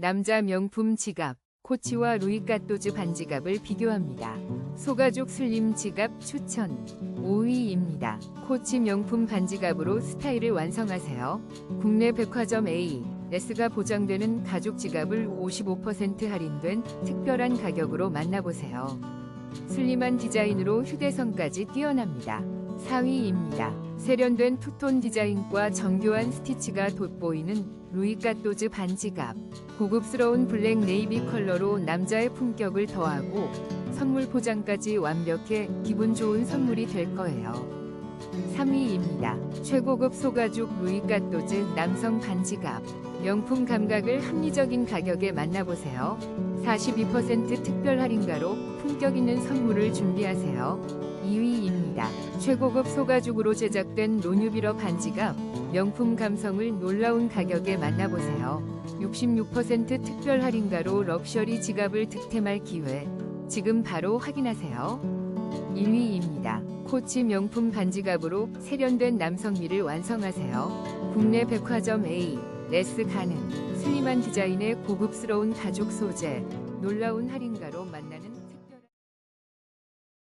남자 명품 지갑, 코치와 루이까또즈 반지갑을 비교합니다. 소가죽 슬림 지갑 추천 5위입니다. 코치 명품 반지갑으로 스타일을 완성하세요. 국내 백화점 A, 레스가 보장되는 가죽 지갑을 55% 할인된 특별한 가격으로 만나보세요. 슬림한 디자인으로 휴대성까지 뛰어납니다. 4위입니다. 세련된 투톤 디자인과 정교한 스티치가 돋보이는 루이 까또즈 반지갑. 고급스러운 블랙 네이비 컬러로 남자의 품격을 더하고 선물 포장까지 완벽해 기분 좋은 선물이 될 거예요. 3위입니다. 최고급 소가죽 루이 까또즈 남성 반지갑. 명품 감각을 합리적인 가격에 만나보세요. 42% 특별 할인가로 품격 있는 선물을 준비하세요. 2위입니다. 최고급 소가죽으로 제작된 로뉴비러 반지갑. 명품 감성을 놀라운 가격에 만나보세요. 66% 특별 할인가로 럭셔리 지갑을 득템할 기회. 지금 바로 확인하세요. 1위입니다. 코치 명품 반지갑으로 세련된 남성미를 완성하세요. 국내 백화점 A, 레스 가능, 슬림한 디자인의 고급스러운 가죽 소재, 놀라운 할인가로 만나는